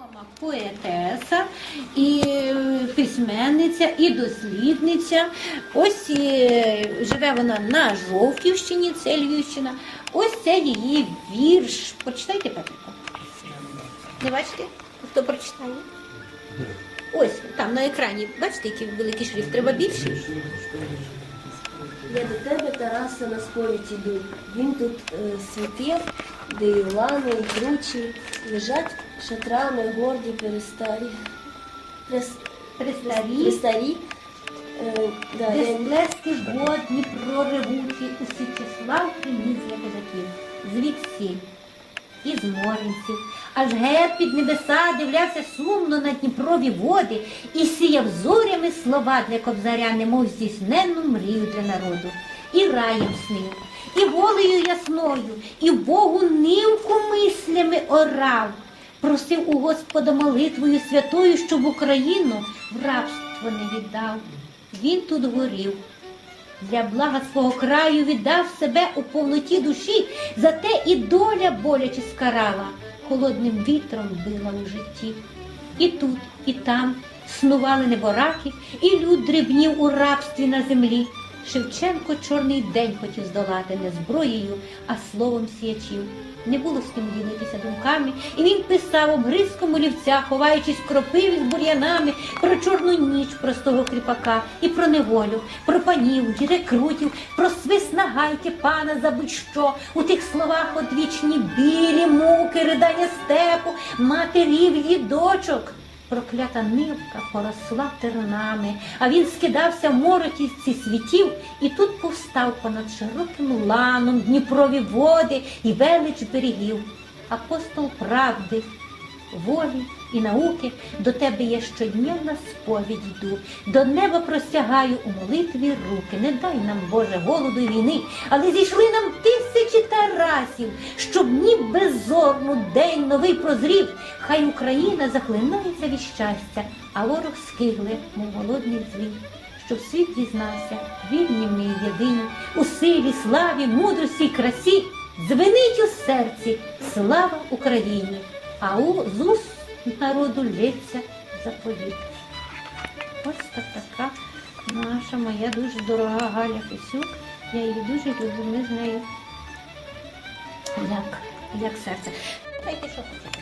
Відома поетеса, і е, письменниця, і дослідниця. Ось е, живе вона на Жовківщині, це Львівщина. Ось це її вірш. Прочитайте, Петрико. Не бачите? Хто прочитає? Ось там на екрані, бачите, який великий шрифт, треба більший. Я до тебе, Тараса, на сповідь іду. Він тут е, світив, де і лани, і кручі, лежать шатрами горді перестарі. Прес, Престарі, престарі. Е, да, де я- сплески водні проревучі, усі числа для козаків. Звідси із моринців, аж геть під небеса дивлявся сумно на Дніпрові води і сіяв зорями слова для кобзаря, немов здійсненну мрію для народу. І раєм снив, і волею ясною, і Богу нивку мислями орав. Просив у Господа молитвою святою, щоб Україну в рабство не віддав. Він тут горів, для блага свого краю віддав себе у повноті душі, зате і доля боляче скарала, холодним вітром била у житті. І тут, і там снували небораки, і люд дрібнів у рабстві на землі. Шевченко чорний день хотів здолати не зброєю, а словом сіячів. Не було з ким ділитися думками, і він писав обгризком олівця, ховаючись кропиві з бур'янами, про чорну ніч простого кріпака, і про неволю, про панів, і рекрутів, про свист на гайки пана за будь-що. У тих словах одвічні білі муки, ридання степу, матерів і дочок. Проклята нивка поросла тернами, а він скидався в моротівці світів, і тут повстав понад широким ланом Дніпрові води і велич берегів. Апостол правди, волі і науки до тебе я щодня на сповідь йду, до неба простягаю у молитві руки. Не дай нам, Боже, голоду й війни, але зійшли нам тисячі тарасів, щоб ні беззорну день новий прозрів. Хай Україна захлинається від щастя, а ворог скигле, мов голодний звір. Щоб світ дізнався, вільні ми єдині, у силі, славі, мудрості й красі, звенить у серці слава Україні, а у з уст народу лється заповіт. Ось так така наша моя дуже дорога Галя Кисюк. Я її дуже люблю, ми з нею як, як серце. Дайте що хочете.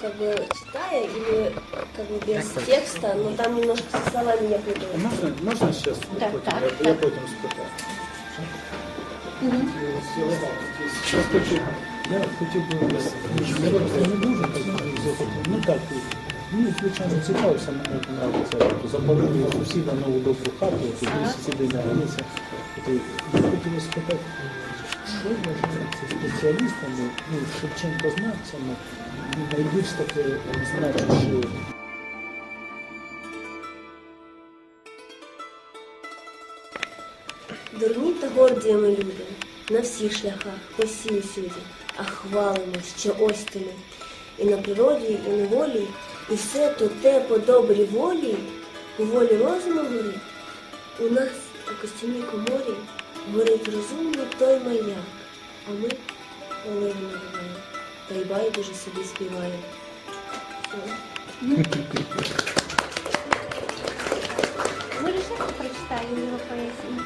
как бы читая или как бы без текста, но там немножко со словами я придумала. Можна, можна зараз Так, потім? так, я, так. я потім спитаю. Мгм. Щас хочу, я хотів би, не дуже так, ну так, ну, звичайно, цікаво, саме мені подобається, тобто запалили сусіда нову добру хату, сусіди не границя. Тобто, Я хотів спитати, що вважається спеціалістами, ну, Шевченко-знавцями, найбільш таке значуще Дурні та горді ми люди, на всіх шляхах, по всій усюді, а хвалимо, що ось ти ми. І на природі, і на волі, і все то те по добрій волі, по волі розуму горить. У нас у костяній коморі горить розумний той маяк, а ми оливи наливаємо, та й байдуже собі співаємо. Може, ще його поезію?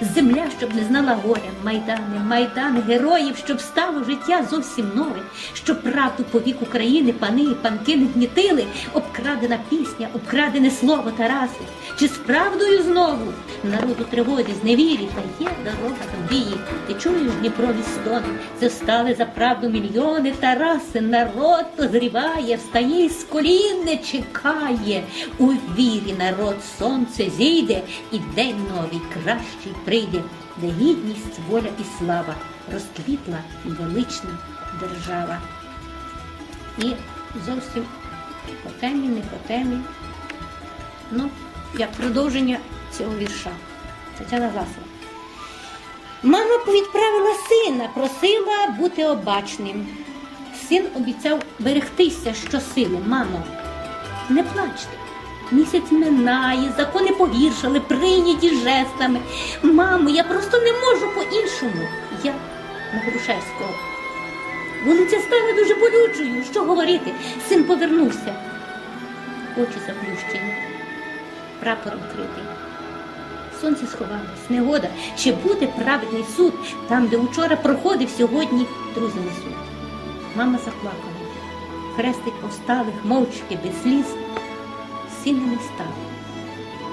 Земля, щоб не знала горя, майдани, майдани, героїв, щоб стало життя зовсім нове, щоб правду по вік України пани і панки не гнітили, обкрадена пісня, обкрадене слово Тараси. Чи з правдою знову народу тривоги, зневірі, та є дорога до мрії. Ти чуєш Дніпрові стони, це встали за правду мільйони Тараси. Народ позріває, встає із колін, не чекає. У вірі народ сонце зійде, і день новий кращий прийде, де гідність, воля і слава, розквітла і велична держава. І зовсім по темі, не по темі. Ну, як продовження цього вірша. Тетяна Власова. Мама відправила сина, просила бути обачним. Син обіцяв берегтися щосили. Мамо, не плачте, Місяць минає, закони погіршали, прийняті жестами. Мамо, я просто не можу по-іншому. Я на Грушевського. Вулиця стала дуже болючою. Що говорити? Син повернувся. Очі заплющені, прапор відкритий. Сонце сховалось, негода. Чи буде праведний суд там, де вчора проходив, сьогодні друзі несуть. Мама заплакала. Хрестик повсталих, мовчки, без сліз. Не став.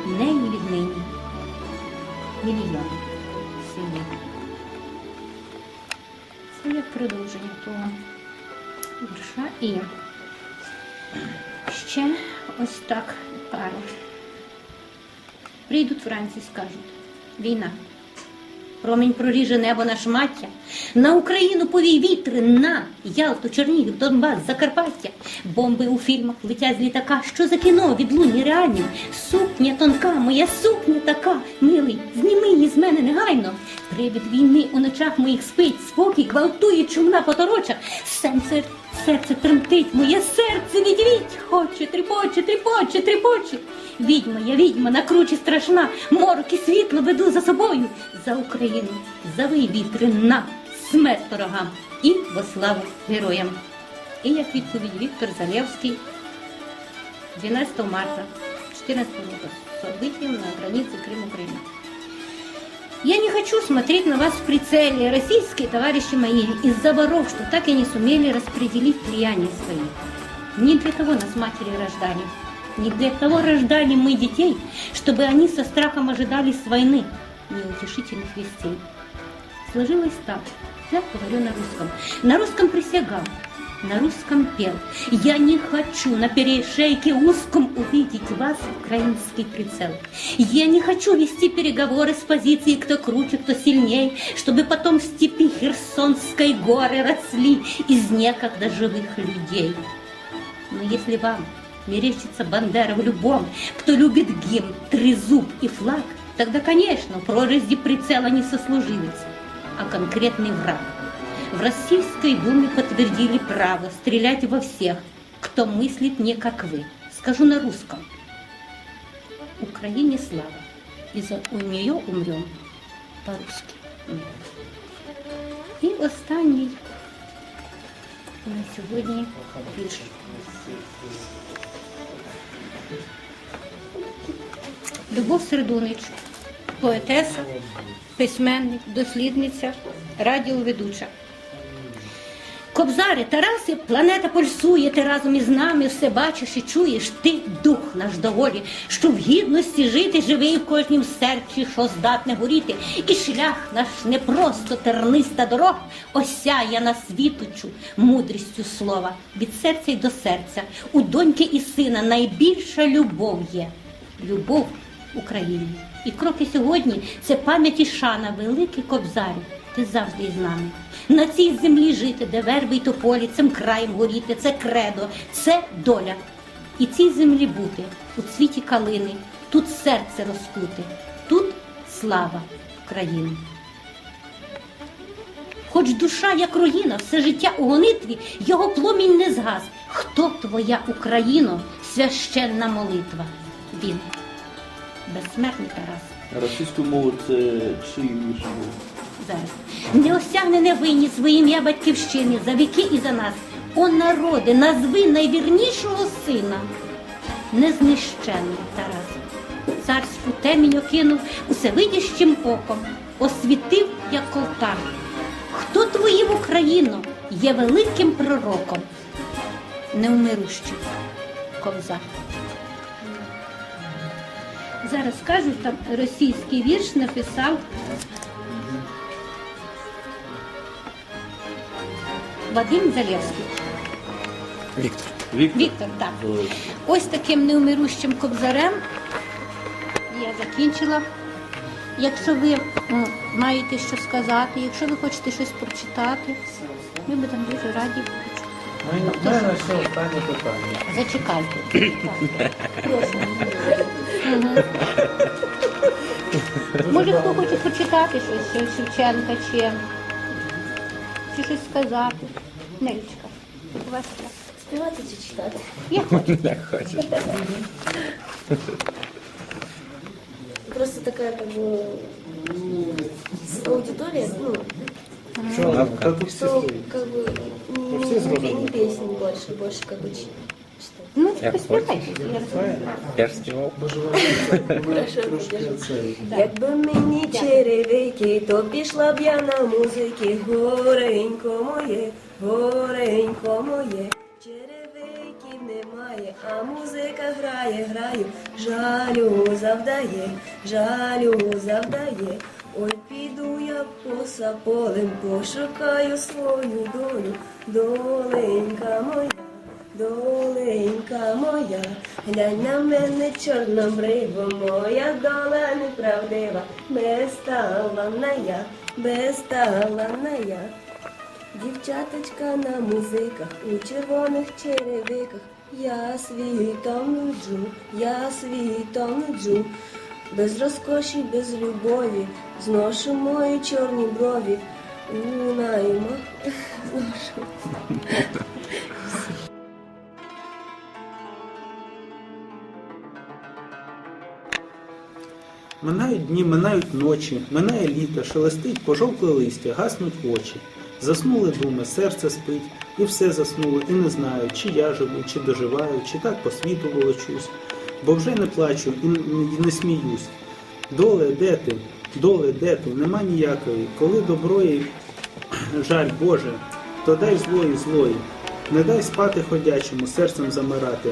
Неї віднині. Мільйон синів. Це як продовження того вірша. І ще ось так пару. Прийдуть вранці, скажуть. Війна. Промінь проріже небо на шмаття. На Україну повій вітри, на Ялту, Чернігів, Донбас, Закарпаття. Бомби у фільмах летять з літака. Що за кіно відлунні реальні? Сукня тонка, моя сукня така. Милий, зніми її з мене негайно. Привід війни у ночах моїх спить, спокій гвалтує чумна потороча. Серце, серце тремтить, моє серце відвідь, хоче, тріпоче, тріпоче, тріпоче. Відьма, я відьма, на кручі страшна, морок і світло веду за собою. За Україну, за вітри на смерть ворогам і во славу героям. І як відповідь Віктор Залєвський 12 марта 14 года событием на границе Крым-Украина. Я не хочу смотреть на вас в прицеле, российские товарищи мои, из-за воров, что так и не сумели распределить влияние свои. Не для того нас матери рождали, не для того рождали мы детей, чтобы они со страхом ожидали с войны неутешительных вестей. Сложилось так. Я говорю на русском. На русском присягал, на русском пел. Я не хочу на перешейке узком увидеть вас, украинский прицел. Я не хочу вести переговоры с позиции, кто круче, кто сильней, чтобы потом степи Херсонской горы росли из некогда живых людей. Но если вам мерещится Бандера в любом, кто любит гимн, трезуб и флаг, тогда, конечно, прорези прицела не сослуживец, а конкретный враг. В Российской Думе подтвердили право стрелять во всех, кто мыслит не как вы. Скажу на русском. Украине слава, и за у нее умрем по-русски. І останній на сьогодні вірш. Любов Сердунич, поетеса, письменник, дослідниця, радіоведуча. Кобзари, Тараси, планета пульсує, ти разом із нами все бачиш і чуєш, ти дух наш доволі, що в гідності жити живий в кожнім серці, що здатне горіти, і шлях наш не просто терниста дорога, осяє на світочу мудрістю слова, від серця й до серця, у доньки і сина найбільша любов є, любов Україні. І кроки сьогодні це пам'ять і шана, великий кобзарю, ти завжди із нами. На цій землі жити, де верби й тополі, цим краєм горіти, це кредо, це доля. І цій землі бути у цвіті калини, тут серце розкути, тут слава України. Хоч душа, як руїна, все життя у гонитві, його пломінь не згас. Хто твоя Україно, священна молитва? Він. Безсмертний Тарас. Російською мовою це вірш був? Зараз. Не осягне невинні своє ім'я батьківщини за віки і за нас. О народи, назви найвірнішого сина, незнищенний Тарас. Царську темінь окинув усевидящим оком, освітив, як колтар. Хто твоїм Україно є великим пророком, неумирущим ковзар. Зараз кажуть, там російський вірш написав Вадим Залєвський. Віктор. Віктор. Віктор, так. Ось таким неумирущим кобзарем я закінчила. Якщо ви м, маєте що сказати, якщо ви хочете щось прочитати, ми будемо дуже раді. У мене ще останнє питання. Зачекайте. Прошу. Мгм. Може, хто хоче почитати щось Шевченка чи, чи щось сказати. Нелічка, у вас як? Співати чи читати? Я хочу. Як хочеш. Просто такая как бы аудитория, ну, Що? Та тут всі что стоять. как бы Ну, не, все зрозуміли. не песни больше, больше как бы чи- читать. Ну, Як поспівай. Я ж співав. Якби мені черевики, то пішла б я на музики. Горенько моє, горенько моє. Черевиків немає, а музика грає, граю. Жалю завдає, жалю завдає. Ой, піду я по саполем, пошукаю свою долю, доленька моя. Доленька моя, глянь на мене чорнобриво, моя доля неправдива, безталанна я, безталанна я. Дівчаточка на музиках, у червоних черевиках, я світом нуджу, я світом нуджу, без розкоші, без любові, зношу мої чорні брові, у наймах зношу. Минають дні, минають ночі, минає літо, шелестить, пожовкле листя, гаснуть очі. Заснули думи, серце спить, і все заснуло, і не знаю, чи я живу, чи доживаю, чи так по світу волочусь, бо вже не плачу і не сміюсь. Доле, де ти? Доле, де ти? Нема ніякої. Коли доброї жаль Боже, то дай злої злої. Не дай спати ходячому, серцем замирати,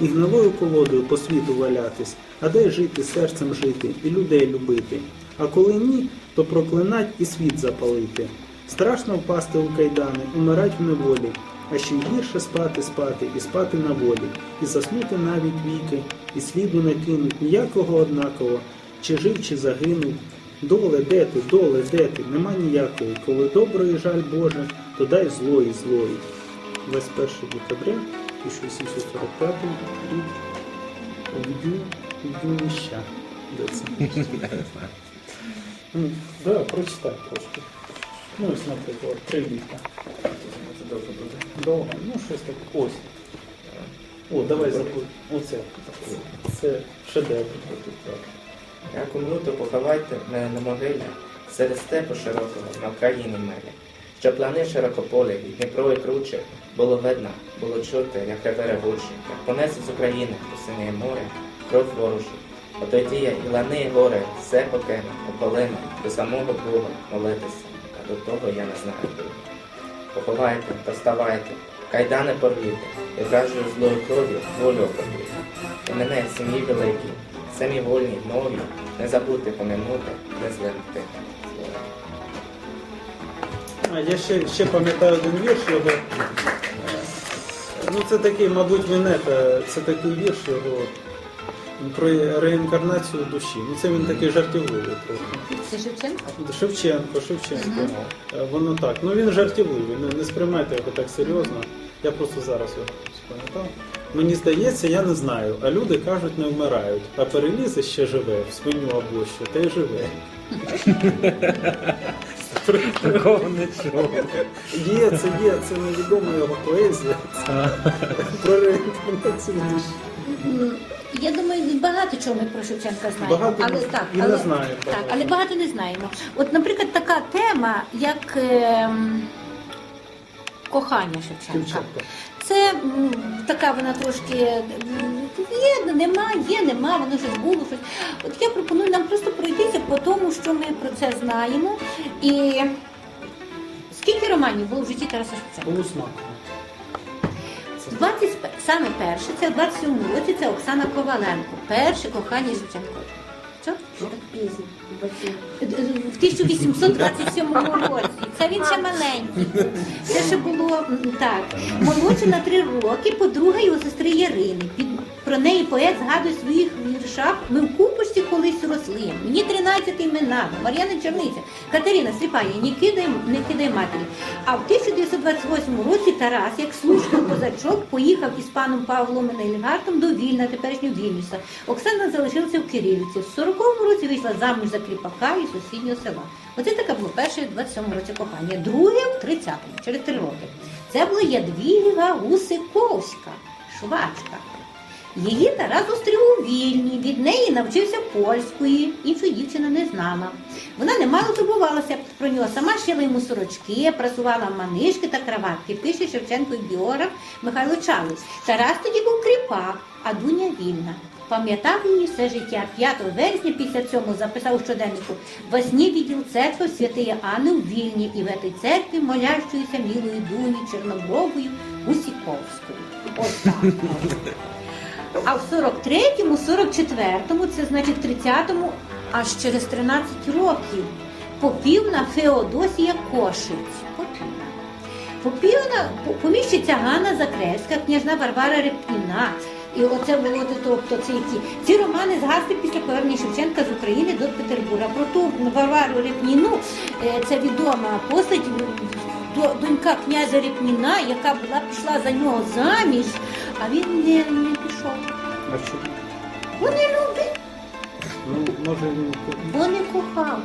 і гнилою колодою по світу валятись, а дай жити, серцем жити і людей любити. А коли ні, то проклинать і світ запалити. Страшно впасти у кайдани, умирать в неволі, а ще й гірше спати, спати і спати на волі, і заснути навіть віки, і сліду не кинуть ніякого однаково, чи жив, чи загинув. Доле, де ти, доле, де ти, нема ніякої. Коли доброї жаль Боже, то дай злої, злої. 21 декабря 1845 рік Де це? Ну, да, прочитай трошки. Ну, ось, наприклад, три літа. Це Довго. Ну, щось таке. Ось. О, давай забудь. Оце. Це шедевр. Як умру, то поховайте мене на могилі, серед степу широкого, на Україні мене. Щоб плани широкополі, і Дніпро і круче, було видно, було чути, як реве ревучі, як понесе з України по синє море, кров ворожу. От тоді я і лани, і гори, все покину, ополину, до самого Бога молитися, а до того я не знаю. Бога. Поховайте, доставайте, кайдани порвіте, і вражою злою кров'ю волю обробити. І мене, сім'ї великі, самі вольні, нові, не забудьте поминути, не злинути. А я ще, ще пам'ятаю один вірш його. Ну, це такий, мабуть, винета, це такий вірш його про реінкарнацію душі. Ну, це він такий жартівливий трохи. Це Шевченко? Шевченко, Шевченко. Е, Воно так. Ну він жартівливий, не, не сприймайте його так серйозно. Я просто зараз його спам'ятав. Мені здається, я не знаю, а люди кажуть, не вмирають, а перелізе ще живе, в свиню або що, та й живе. Такого не чув. Є, це є, це невідома його поезія. Це про реінкарнацію душі. Я думаю, багато чого ми про Шевченка знаємо. Багато але, так, і не знаємо Так, але багато не знаємо. От, наприклад, така тема, як ем, кохання Шевченка. Це м, така вона трошки м, є, нема, є, нема, воно щось було. Щось. От я пропоную нам просто пройтися по тому, що ми про це знаємо. І скільки романів було в житті Тараса Шевченка? Полусмак. 20, саме перше, це в 27 році, це Оксана Коваленко. Перше кохання Шевченко. Що? Так пізно. В 1827 році. Це він ще маленький. Це ще було так. Молодше на три роки, подруга його сестри Ярини. Про неї поет згадує своїх віршах. Ми в купочці колись росли. Мені 13 імена, Мар'яна Черниця, Катерина Сліпає, не кидай, не кидай матері. А в 1928 році Тарас, як слушний козачок, поїхав із паном Павлом Нельгартом до Вільна, теперішнього Вільнюса. Оксана залишилася в Кирилівці. В 40-му році вийшла заміж за кріпака із сусіднього села. Оце таке було перше в 27-му році кохання. Друге в 30-му, через три роки. Це була Ядвіга Гусиковська, швачка. Її Тарас зустрів у Вільні, від неї навчився польської, іншу дівчина не знала. Вона немало турбувалася про нього, сама шила йому сорочки, прасувала манишки та краватки, пише Шевченко біограф Михайло Чалий. Тарас тоді був кріпак, а Дуня вільна. Пам'ятав її все життя. 5 вересня 57 записав у щоденнику «Во сні видел церковь святої Анни в Вільні, і в этой церкві молящуюся милою Дуні Чорнобровою Усіковською. Ось так. А в 43-му, 44-му, це значить 30-му, аж через 13 років попівна Феодосія Кошиць. Попівна. Попівна, по- поміщиця Ганна Закревська, княжна Варвара Репніна. І оце було тобто це які ці романи згасли після повернення Шевченка з України до Петербурга. Про ту Варвару Репніну е, це відома постать донька князя Репніна, яка була пішла за нього заміж, а він не пішов. А що? Вони любили. Ну, може, він бо не кохав.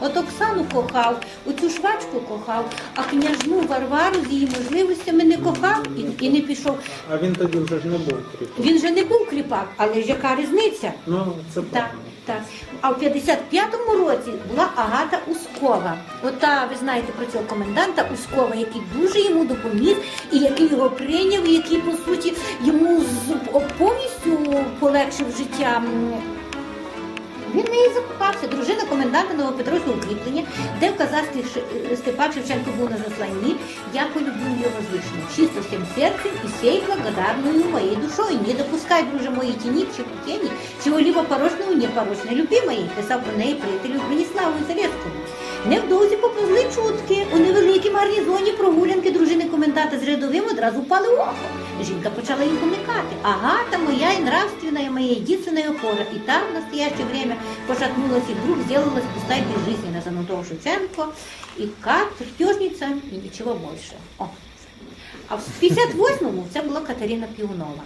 От Оксану кохав, оцю швачку кохав, а княжну Варвару з її можливостями не кохав і, і не пішов. А він тоді вже ж не був кріпаком. Він же не був кріпак, але ж яка різниця? Ну, це Так, правильно. так. А в 55-му році була Агата Ускова. Ота, ви знаєте про цього коменданта Ускова, який дуже йому допоміг, і який його прийняв, і який, по суті, йому з- повністю полегшив життя. М, Він в неї закохався. Дружина коменданта Новопетровського укріплення, де в казахських Ш- Степан Шевченко був на засланні, я полюблю ее возвышенно, чисто всім серцем і всією благодарною моєю душою. Не допускай, друже мої тіні чи путені, чого-либо порочного, непорочне. Любимої писав про неї приятелю Броніславу Залєвському. Невдовзі поповзли чутки. У невеликому гарнізоні прогулянки дружини коменданта з рядовим одразу впали око. Жінка почала їх уникати. Агата моя и нравственная моя единственная опора. И та в настоящее время пошатнулась и вдруг сделалась пустая безжизненная, занудов Шевченко, и как чертежница, и ничего больше. О. А в 58-му це була Катерина Півнова.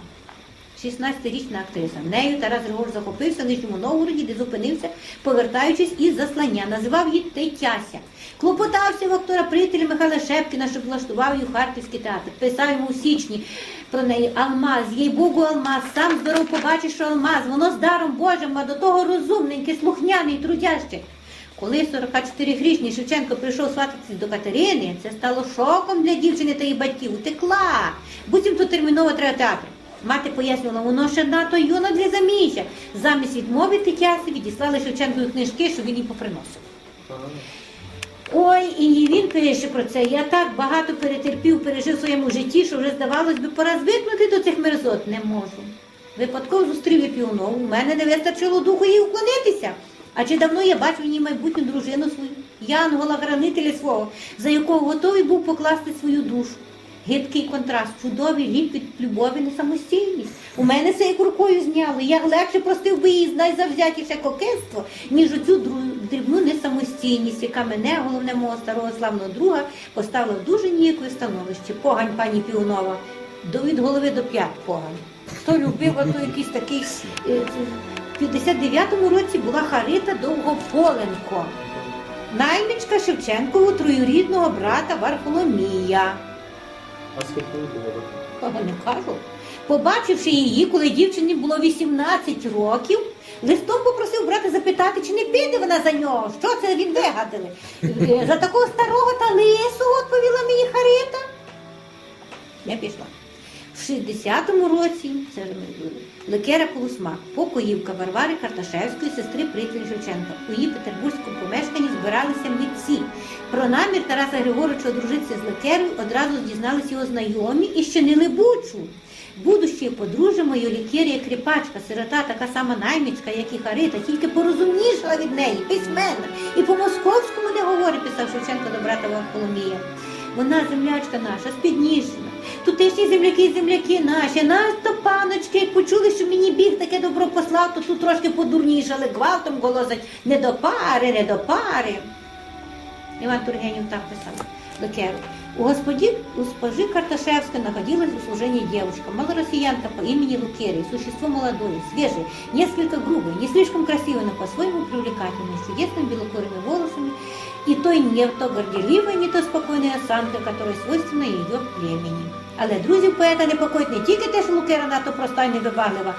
16-річна актриса. Нею Тарас Григорович захопився в Нижньому Новгороді, де зупинився, повертаючись із заслання. Називав її Тетяся. Клопотався в актора приятеля Михайла Шепкіна, щоб влаштував її в Харківський театр. Писав йому у січні про неї Алмаз, їй Богу Алмаз, сам здоров побачиш, що Алмаз, воно з даром Божим, а до того розумненький, слухняний, трудящий. Коли 44-річний Шевченко прийшов свататися до Катерини, це стало шоком для дівчини та її батьків. Утекла. Буцімто терміново треба театр. Мати пояснювала, воно ще надто юна для заміжжя. Замість відмови Тетяси відіслали Шевченкові книжки, щоб він їй поприносив. Ой, і він пише про це. Я так багато перетерпів, пережив в своєму житті, що вже здавалось би, пора звикнути до цих мерзот. Не можу. Випадково зустрів я Піонову, у мене не вистачило духу їй уклонитися. А чи давно я бачив ній майбутню дружину свою, Янгола, хранителя свого, за якого готовий був покласти свою душу. Гидкий контраст, чудовий ліп від любові на самостійність. У мене це як рукою зняло. Я легше простив би її найзавзятіше кокетство, ніж оцю дрібну несамостійність, яка мене, головне мого старого славного друга, поставила в дуже ніякове становище. Погань пані Піонова. До від голови до п'ят погань. Хто любив, а то якийсь такий. е, В 59-му році була Харита Довгополенко, наймичка Шевченкового троюрідного брата Варфоломія. А скільки було? Не кажу. Побачивши її, коли дівчині було 18 років, листом попросив брата запитати, чи не піде вона за нього. Що це він вигадали? Е, За такого старого та лисого, відповіла мені Харита. Не пішла. В 60-му році, це вже ми були, Лекера Полусмак, покоївка Варвари Карташевської, сестри приятеля Шевченка. У її петербурзькому помешканні збиралися митці. Про намір Тараса Григоровича одружитися з Лекерою одразу дізналися його знайомі і щинили бучу. Будуще подружжя моє лікерія кріпачка, сирота, така сама наймічка, як і Харита, тільки порозумнішала від неї, письменна. І по-московському не говорить, писав Шевченко до брата Варфоломія. Вона землячка наша, спіднішена. Тутешні земляки земляки наші, нас то паночки, як почули, що мені біг таке добро послав, то тут трошки подурнішали, гвалтом голосать, не до пари, не до пари. Иван Тургенев так писал, Лекеру. У господи, у госпожи Карташевской находилась в служении девушка, малороссиянка по имени Лукерия, существо молодое, свежее, несколько грубое, не слишком красивое, но по-своему привлекательное, с чудесными белокурыми волосами и той не то горделивой, не то спокойной осанкой, которая свойственна ее племени. Але друзів поета непокоїть не тільки те, що Лукера надто проста й невибаглива,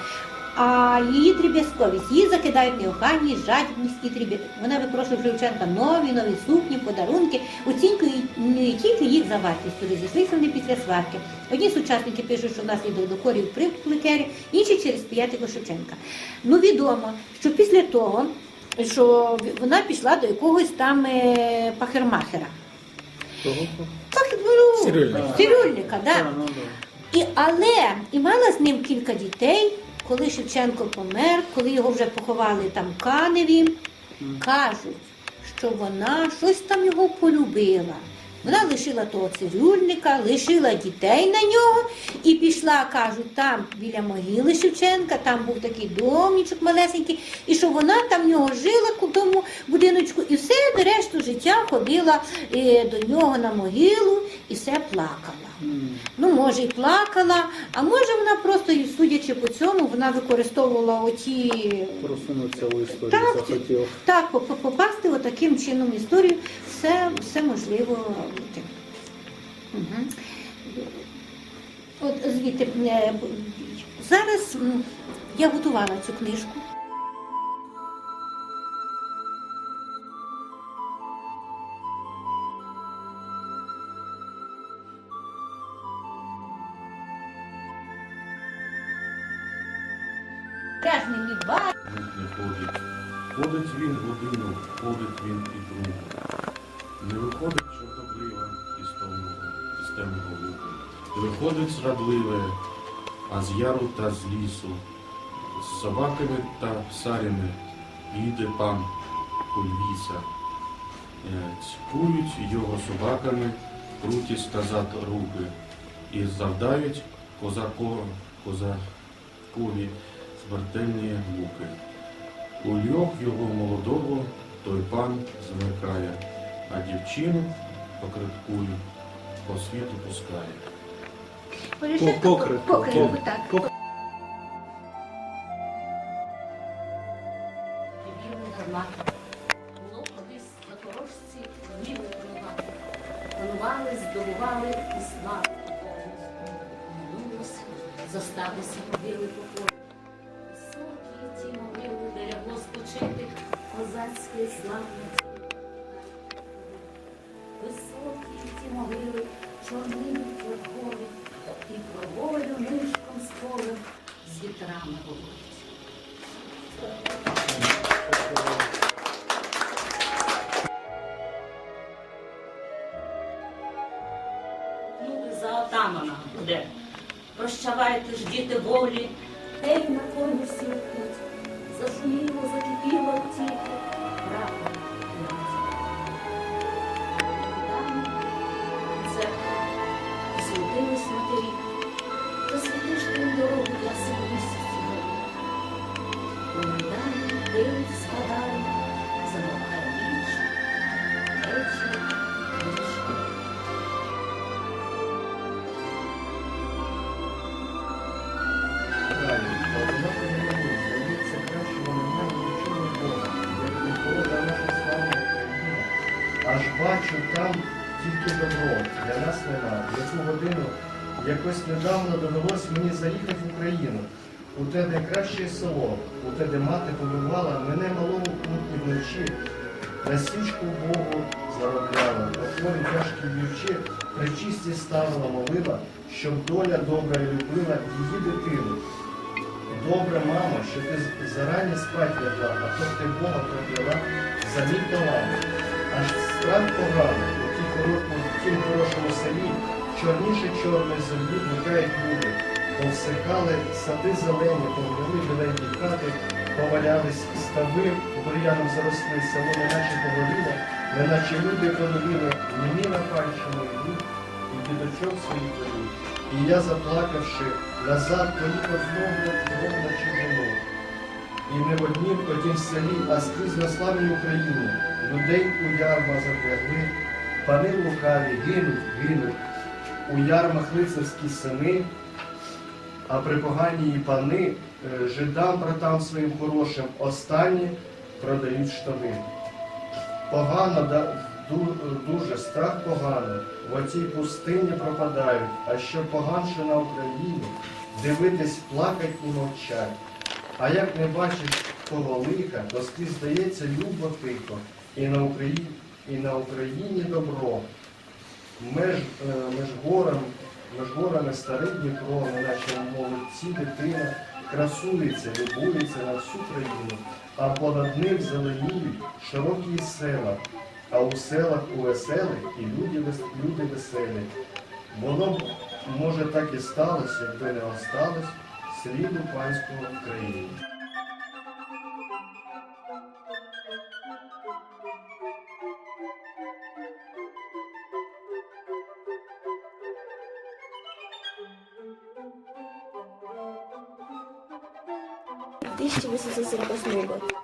а її дріб'язковість. Її закидають неохайність, жадібність і дріб'язковість. Вона випрошує в Шевченка нові, нові сукні, подарунки, оцінкує не тільки їх за вартістю, розійшлися вони після сварки. Одні сучасники пишуть, що внаслідок докорів при Лукері, інші через п'ятого Шевченка. Ну відомо, що після того, що вона пішла до якогось там е, пахермахера. Так, ну, Цирюльника. да. Ну, да. І, але і мала з ним кілька дітей, коли Шевченко помер, коли його вже поховали там в Каневі, кажуть, що вона щось там його полюбила. Вона лишила того цирюльника, лишила дітей на нього і пішла, кажуть, там біля могили Шевченка, там був такий домічок малесенький, і що вона там в нього жила у тому будиночку, і все решту життя ходила е, до нього на могилу і все плакала. Ну, може, і плакала, а може вона просто, і судячи по цьому, вона використовувала оті Просунувся в історію, Так, захотів. так, по- по- попасти отаким чином в історію, все, все можливо бути. Угу. От звідти е, зараз м, я готувала цю книжку. Він годину, ходить він і другу. Не виходить чорнобрива із темного, із темного луку. Не виходить зрадливе, а з яру та з лісу. З собаками та псарями їде пан Кульвіса. Е, Цькують його собаками, круті сказат руки, і завдають козако, козакові смертельні муки. У льох його молодого той пан замикає, а дівчину покриткую по світу пускає. Покритку, так. Козацької славності. Високі ті могили, чорнилють верхові, і про волю нишком з полем з вітрами говорять. Ну, за отамана буде. Прощавайте ж, діти волі, недавно довелось мені заїхати в Україну. У те, де краще село, у те, де мати побивала, мене малого кутні вночі. На січку Богу заробляла, отворі тяжкі вівчі, причисті ставила молила, щоб доля добра любила її дитину. Добра мама, що ти зарані спать лягла, а то ти Бога прокляла за мій талант. Аж страх поганий, у тій хорошому селі, чорніше чорної землі блукають люди. Повсихали сади зелені, повели біленькі хати, повалялись стави, бур'яном заросли село, неначе погоріло, неначе люди подоліли, німі на панщину йдуть, і дідочок своїх ведуть. І я, заплакавши, назад поїхав знову знову на чужину. І не в однім потім селі, а скрізь на славній Україні. Людей у ярма запрягли, пани лукаві гинуть, гинуть. У ярмах лицарські сини, а при поганій пани е, жидам братам своїм хорошим останні продають штани. Погано да, дуже страх поганий, в оцій пустині пропадають, а що поганше на Україні, дивитись, плакать і мовчать. А як не бачиш того лиха, то скрізь здається любо тихо, і на Україні, і на Україні добро. Меж, е, між горами, між горами старий Дніпро, неначе молодці дитина, красується, любується на всю країну, а понад ним зеленіють широкі села, а у селах увеселих і люди, люди веселі. Воно б, може так і сталося, якби не осталось сліду панського в країні. se você gosta de